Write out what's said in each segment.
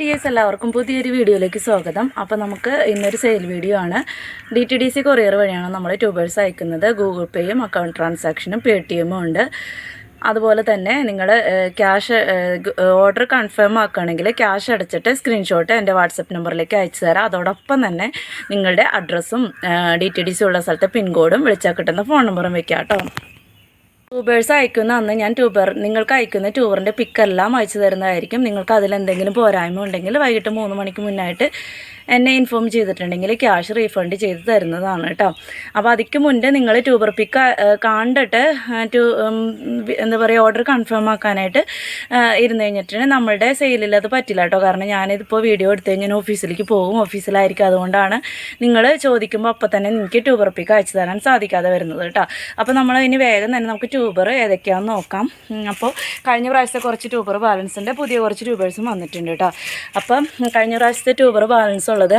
D S എല്ലാവർക്കും പുതിയൊരു വീഡിയോയിലേക്ക് സ്വാഗതം. അപ്പോൾ നമുക്ക് ഇന്നൊരു സെയിൽ വീഡിയോ ആണ്. D T D C courier വഴിയാണ് നമ്മൾ ട്യൂബേഴ്സ് അയക്കുന്നത്. ഗൂഗിൾ പേയും അക്കൗണ്ട് ട്രാൻസാക്ഷനും പേ ടി എമ്മും ഉണ്ട്. അതുപോലെ തന്നെ നിങ്ങൾ ക്യാഷ് ഓർഡർ കൺഫേം ആക്കുകയാണെങ്കിൽ ക്യാഷ് അടച്ചിട്ട് സ്ക്രീൻഷോട്ട് എന്റെ വാട്സപ്പ് നമ്പറിലേക്ക് അയച്ചു തരാം. അതോടൊപ്പം തന്നെ നിങ്ങളുടെ അഡ്രസ്സും ഡി ടി ഡി സി ഉള്ള സ്ഥലത്തെ പിൻകോഡും വിളിച്ചാൽ കിട്ടുന്ന ഫോൺ നമ്പറും വെക്കാം കേട്ടോ ട്യൂബേഴ്സ് അയക്കുന്ന അന്ന് ഞാൻ ട്യൂബർ നിങ്ങൾക്ക് അയക്കുന്ന ട്യൂബറിന്റെ പിക്കെല്ലാം അയച്ചു തരുന്നതായിരിക്കും. നിങ്ങൾക്ക് അതിലെന്തെങ്കിലും പോരായ്മ ഉണ്ടെങ്കിൽ വൈകിട്ട് മൂന്ന് മണിക്ക് മുന്നായിട്ട് എന്നെ ഇൻഫോം ചെയ്തിട്ടുണ്ടെങ്കിൽ ക്യാഷ് റീഫണ്ട് ചെയ്ത് തരുന്നതാണ് കേട്ടോ. അപ്പോൾ അതിക്ക് മുന്നേ നിങ്ങൾ ട്യൂബർ പിക്ക് കണ്ടിട്ട് ടു എന്താ പറയുക ഓർഡർ കൺഫേം ആക്കാനായിട്ട് ഇരുന്ന് കഴിഞ്ഞിട്ടുണ്ടെങ്കിൽ നമ്മളുടെ സെയിലിൽ അത് പറ്റില്ല കേട്ടോ. കാരണം ഞാനിതിപ്പോൾ വീഡിയോ എടുത്ത് കഴിഞ്ഞാൽ ഓഫീസിലേക്ക് പോകും. ഓഫീസിലായിരിക്കും അതുകൊണ്ടാണ് നിങ്ങൾ ചോദിക്കുമ്പോൾ അപ്പോൾ തന്നെ നിങ്ങൾക്ക് ട്യൂബർ പിക്ക് അയച്ചു തരാൻ സാധിക്കാതെ വരുന്നത് കേട്ടോ. അപ്പോൾ നമ്മൾ ഇനി വേഗം തന്നെ നമുക്ക് ട്യൂബർ ഏതൊക്കെയാണെന്ന് നോക്കാം. അപ്പോൾ കഴിഞ്ഞ പ്രാവശ്യത്തെ കുറച്ച് ട്യൂബർ ബാലൻസ് ഉണ്ട് പുതിയ കുറച്ച് ട്യൂബേഴ്സും വന്നിട്ടുണ്ട് കേട്ടോ. അപ്പം കഴിഞ്ഞ പ്രാവശ്യത്തെ ട്യൂബർ ബാലൻസ് ഉള്ളത്.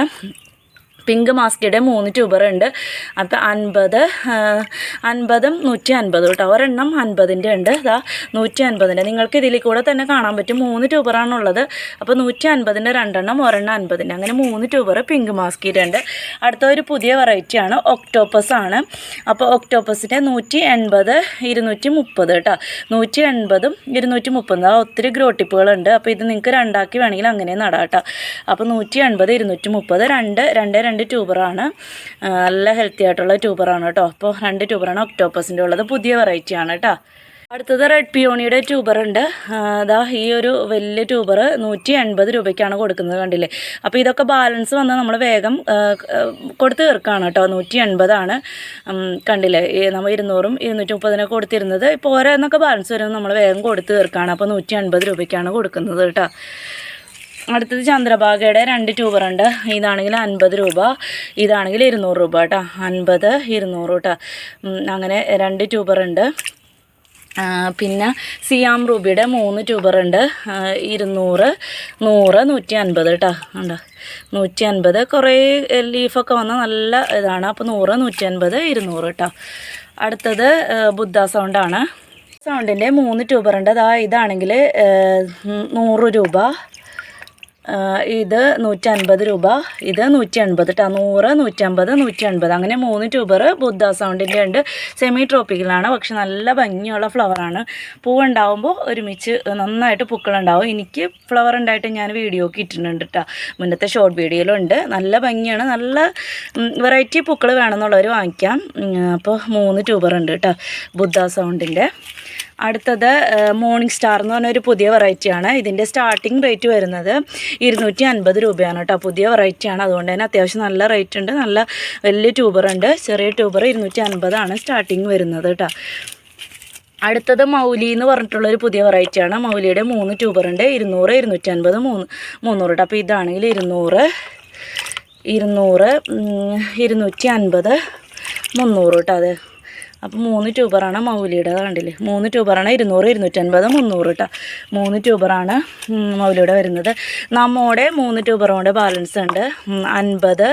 പിങ്ക് മാസ്കിയുടെ മൂന്ന് ട്യൂബറുണ്ട്. അപ്പോൾ അൻപത് അൻപതും നൂറ്റി അൻപതും കേട്ടോ. ഒരെണ്ണം അൻപതിന്റെ ഉണ്ട്. അതാ നൂറ്റി അൻപതിന്റെ നിങ്ങൾക്ക് ഇതിൽ കൂടെ തന്നെ കാണാൻ പറ്റും. മൂന്ന് ട്യൂബറാണുള്ളത്. അപ്പോൾ നൂറ്റി അൻപതിന്റെ രണ്ടെണ്ണം ഒരെണ്ണം അൻപതിന്റെ. അങ്ങനെ മൂന്ന് ട്യൂബർ പിങ്ക് മാസ്കിയുടെ ഉണ്ട്. അടുത്ത ഒരു പുതിയ വെറൈറ്റിയാണ് ഒക്ടോപ്പസ് ആണ്. അപ്പോൾ ഒക്ടോപ്പസിന്റെ നൂറ്റി എൺപത് ഇരുന്നൂറ്റി മുപ്പത് കേട്ടോ. നൂറ്റി എൺപതും ഇരുന്നൂറ്റി മുപ്പതും ആ ഒത്തിരി ഗ്രോട്ടിപ്പുകളുണ്ട് അപ്പോൾ ഇത് നിങ്ങൾക്ക് രണ്ടാക്കി വേണമെങ്കിൽ അങ്ങനെ നടാം കേട്ടോ. അപ്പോൾ നൂറ്റി എൺപത് ഇരുന്നൂറ്റി മുപ്പത് രണ്ട് രണ്ട് രണ്ട് ട്യൂബറാണ്. നല്ല ഹെൽത്തി ആയിട്ടുള്ള ട്യൂബറാണ് കേട്ടോ. അപ്പോൾ രണ്ട് ട്യൂബറാണ് ഒക്ടോപ്പസിന്റെ ഉള്ളത്. പുതിയ വെറൈറ്റി ആണ് കേട്ടോ. അടുത്തത് റെഡ് പിയോണിയുടെ ആ, ദാ ഈ ഒരു വലിയ ട്യൂബർ നൂറ്റി എൺപത് രൂപയ്ക്കാണ് കൊടുക്കുന്നത് കണ്ടില്ലേ? അപ്പോൾ ഇതൊക്കെ ബാലൻസ് വന്നാൽ നമ്മൾ വേഗം കൊടുത്ത് തീർക്കുകയാണ് കേട്ടോ. നൂറ്റി എൺപതാണ് കണ്ടില്ലേ? നമ്മൾ ഇരുന്നൂറും ഇരുന്നൂറ്റി മുപ്പതിനൊക്കെ കൊടുത്തിരുന്നത്. ഇപ്പോൾ ഓരോന്നൊക്കെ ബാലൻസ് വരുമ്പോൾ നമ്മൾ വേഗം കൊടുത്ത് തീർക്കുകയാണ് അപ്പോൾ നൂറ്റി എൺപത് രൂപയ്ക്കാണ് കൊടുക്കുന്നത് കേട്ടോ. അടുത്തത് ചന്ദ്രഭാഗയുടെ രണ്ട് ട്യൂബർ ഉണ്ട്. ഇതാണെങ്കിൽ അൻപത് രൂപ ഇതാണെങ്കിൽ ഇരുന്നൂറ് രൂപ കേട്ടോ അൻപത് ഇരുന്നൂറ് കേട്ടോ അങ്ങനെ രണ്ട് ട്യൂബർ ഉണ്ട്. പിന്നെ സിയാം റൂബിയുടെ മൂന്ന് ട്യൂബർ ഉണ്ട്. ഇരുന്നൂറ് നൂറ് നൂറ്റി അൻപത് കേട്ടോ ഉണ്ടോ? നൂറ്റി അൻപത് കുറേ ലീഫൊക്കെ വന്ന നല്ല ഇതാണ്. അപ്പോൾ നൂറ് നൂറ്റി അൻപത് ഇരുന്നൂറ് കേട്ടോ അടുത്തത് ബുദ്ധ സൗണ്ടാണ് സൗണ്ടിന്റെ മൂന്ന് ട്യൂബറുണ്ട് അതാ ഇതാണെങ്കിൽ നൂറ് രൂപ. ഇത് നൂറ്റി അൻപത് രൂപ ഇത് നൂറ്റി അൻപത് കേട്ടോ നൂറ് നൂറ്റി അൻപത് നൂറ്റി അൻപത് അങ്ങനെ മൂന്ന് ട്യൂബർ ബുദ്ധ സൗണ്ടിന്റെ ഉണ്ട്. സെമി ട്രോപ്പിക്കലാണ് പക്ഷെ നല്ല ഭംഗിയുള്ള ഫ്ലവറാണ് പൂവുണ്ടാവുമ്പോൾ ഒരുമിച്ച് നന്നായിട്ട് പൂക്കളുണ്ടാവും. എനിക്ക് ഫ്ലവർ ഉണ്ടായിട്ട് ഞാൻ വീഡിയോ ഒക്കെ ഇട്ടിട്ടുണ്ട് കേട്ടോ മുന്നത്തെ ഷോർട്ട് വീഡിയോയിലുണ്ട് നല്ല ഭംഗിയാണ്. നല്ല വെറൈറ്റി പൂക്കൾ വേണമെന്നുള്ളവർ വാങ്ങിക്കാം. അപ്പോൾ മൂന്ന് ട്യൂബർ ഉണ്ട് കേട്ടോ ബുദ്ധ സൗണ്ടിന്റെ അടുത്തത് മോർണിംഗ് സ്റ്റാർ എന്ന് പറഞ്ഞൊരു പുതിയ വെറൈറ്റിയാണ് ഇതിന്റെ സ്റ്റാർട്ടിംഗ് റേറ്റ് വരുന്നത് ഇരുന്നൂറ്റി അൻപത് രൂപയാണ് കേട്ടോ. പുതിയ വെറൈറ്റിയാണ് അതുകൊണ്ട് തന്നെ അത്യാവശ്യം നല്ല റേറ്റ് ഉണ്ട്. നല്ല വലിയ ട്യൂബർ ഉണ്ട്. ചെറിയ ട്യൂബർ ഇരുന്നൂറ്റി അൻപതാണ് സ്റ്റാർട്ടിങ് വരുന്നത് കേട്ടോ. അടുത്തത് മൗലി എന്ന് പറഞ്ഞിട്ടുള്ളൊരു പുതിയ വെറൈറ്റിയാണ് മൗലിയുടെ മൂന്ന് ട്യൂബർ ഉണ്ട്. ഇരുന്നൂറ് ഇരുന്നൂറ്റി അൻപത് മൂന്ന് മുന്നൂറ് കേട്ടോ. അപ്പോൾ ഇതാണെങ്കിൽ ഇരുന്നൂറ് ഇരുന്നൂറ് ഇരുന്നൂറ്റി അൻപത് മുന്നൂറ് കേട്ടോ അത്. അപ്പോൾ മൂന്ന് ട്യൂബറാണ് മൗലിയുടെ കണ്ടില്ലേ? മൂന്ന് ട്യൂബറാണ് ഇരുന്നൂറ് ഇരുന്നൂറ്റൻപത് മുന്നൂറ് കേട്ടോ മൂന്ന് ട്യൂബറാണ് മൗലിയുടെ വരുന്നത്. നമ്മോടെ മൂന്ന് ട്യൂബറുകൊണ്ട് ബാലൻസ് ഉണ്ട്. അൻപത്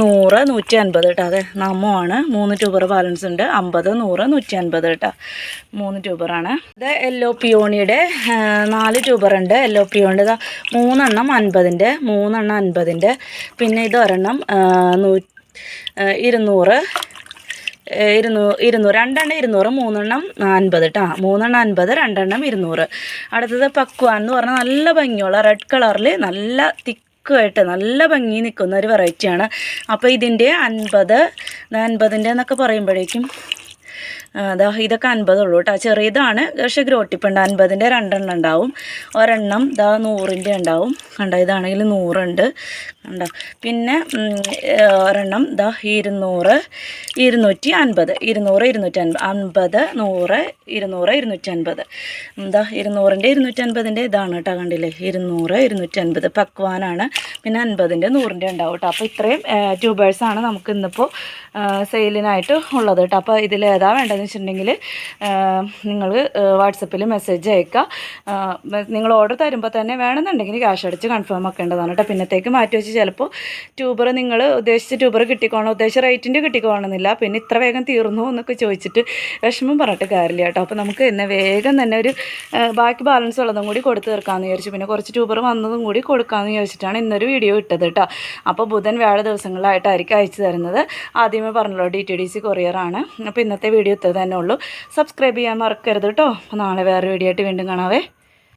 നൂറ് നൂറ്റി അൻപത് കേട്ടോ അതെ നമ്മോ ആണ് മൂന്ന് ട്യൂബർ ബാലൻസ് ഉണ്ട്. അമ്പത് നൂറ് നൂറ്റി അൻപത് കേട്ടോ മൂന്ന് ട്യൂബറാണ്. ഇത് എല്ലോ പിയോണിയുടെ നാല് ട്യൂബറുണ്ട്. എല്ലോ പിയോണിന്റെ ഇതാ മൂന്നെണ്ണം അൻപതിന്റെ മൂന്നെണ്ണം അൻപതിന്റെ. പിന്നെ ഇത് ഒരെണ്ണം ആ, നൂ ആ, ഇരുന്നൂറ് ഇരുന്നൂറ്. രണ്ടെണ്ണം ഇരുന്നൂറ് മൂന്നെണ്ണം അൻപത് കേട്ടോ മൂന്നെണ്ണം അൻപത് രണ്ടെണ്ണം ഇരുന്നൂറ്. അടുത്തത് പക്വാൻ എന്ന് പറഞ്ഞാൽ നല്ല ഭംഗിയുള്ള റെഡ് കളറിൽ നല്ല തിക്കുമായിട്ട് നല്ല ഭംഗി നിൽക്കുന്ന ഒരു വെറൈറ്റിയാണ് അപ്പോൾ ഇതിന്റെ അൻപത് അൻപതിന്റെ എന്നൊക്കെ പറയുമ്പോഴേക്കും ദാ ഇതൊക്കെ അൻപതുള്ളൂ കേട്ടോ ചെറിയതാണ്. പക്ഷേ ഗ്രോട്ടിപ്പുണ്ട് അൻപതിന്റെ രണ്ടെണ്ണം ഉണ്ടാവും. ഒരെണ്ണം ഇതാ നൂറിന്റെ ഉണ്ടാവും. കണ്ടോ ഇതാണെങ്കിൽ നൂറുണ്ട്. കണ്ടോ? പിന്നെ ഒരെണ്ണം ഇതാ ഇരുന്നൂറ് ഇരുന്നൂറ്റി അൻപത്. ഇരുന്നൂറ് ഇരുന്നൂറ്റി അൻപത് അൻപത് നൂറ് ഇരുന്നൂറ് ഇരുന്നൂറ്റി അൻപത്. എന്താ ഇരുന്നൂറിന്റെ ഇരുന്നൂറ്റി അൻപതിന്റെ ഇതാണ് കേട്ടോ കണ്ടില്ലേ? ഇരുന്നൂറ് ഇരുന്നൂറ്റി അൻപത് പക്വാനാണ്. പിന്നെ അൻപതിന്റെ നൂറിന്റെ ഉണ്ടാവും കേട്ടോ അപ്പോൾ ഇത്രയും ട്യൂബേഴ്സാണ് നമുക്ക് ഇന്നിപ്പോൾ സെയിലിനായിട്ട് ഉള്ളത് കേട്ടോ അപ്പോൾ ഇതിലേതാ എന്താ വേണ്ടതെന്ന് വെച്ചിട്ടുണ്ടെങ്കിൽ നിങ്ങൾ വാട്സപ്പിൽ മെസ്സേജ് അയക്കുക നിങ്ങൾ ഓർഡർ തരുമ്പോൾ തന്നെ വേണമെന്നുണ്ടെങ്കിൽ ക്യാഷ് അടിച്ച് കൺഫേം ആക്കേണ്ടതാണ് കേട്ടോ. പിന്നത്തേക്ക് മാറ്റി വെച്ച് ചിലപ്പോൾ ട്യൂബർ നിങ്ങൾ ഉദ്ദേശിച്ച ട്യൂബർ കിട്ടിക്കോണം ഉദ്ദേശിച്ച റേറ്റിന്റെ കിട്ടിക്കോണമെന്നില്ല പിന്നെ ഇത്ര വേഗം തീർന്നു എന്നൊക്കെ ചോദിച്ചിട്ട് വിഷമം പറഞ്ഞിട്ട് കാര്യമില്ല കേട്ടോ. അപ്പോൾ നമുക്ക് എന്നെ വേഗം തന്നെ ഒരു ബാക്കി ബാലൻസ് ഉള്ളതും കൂടി കൊടുത്ത് തീർക്കാമെന്ന് വിചാരിച്ചു. പിന്നെ കുറച്ച് ട്യൂബർ വന്നതും കൂടി കൊടുക്കാമെന്ന് വിചാരിച്ചിട്ടാണ് ഇന്നൊരു വീഡിയോ ഇട്ടത് കേട്ടോ. അപ്പോൾ ബുധൻ വ്യാഴ ദിവസങ്ങളിലായിട്ടായിരിക്കും അയച്ചു തരുന്നത്. ആദ്യമേ പറഞ്ഞല്ലോ ഡി ടി ഡി സി കൊറിയറാണ്. അപ്പോൾ ഇന്നത്തെ വീഡിയോ തന്നെ ഉള്ളൂ. സബ്സ്ക്രൈബ് ചെയ്യാൻ മറക്കരുത് കേട്ടോ. നാളെ വേറെ വീഡിയോ ആയിട്ട് വീണ്ടും കാണാവേ.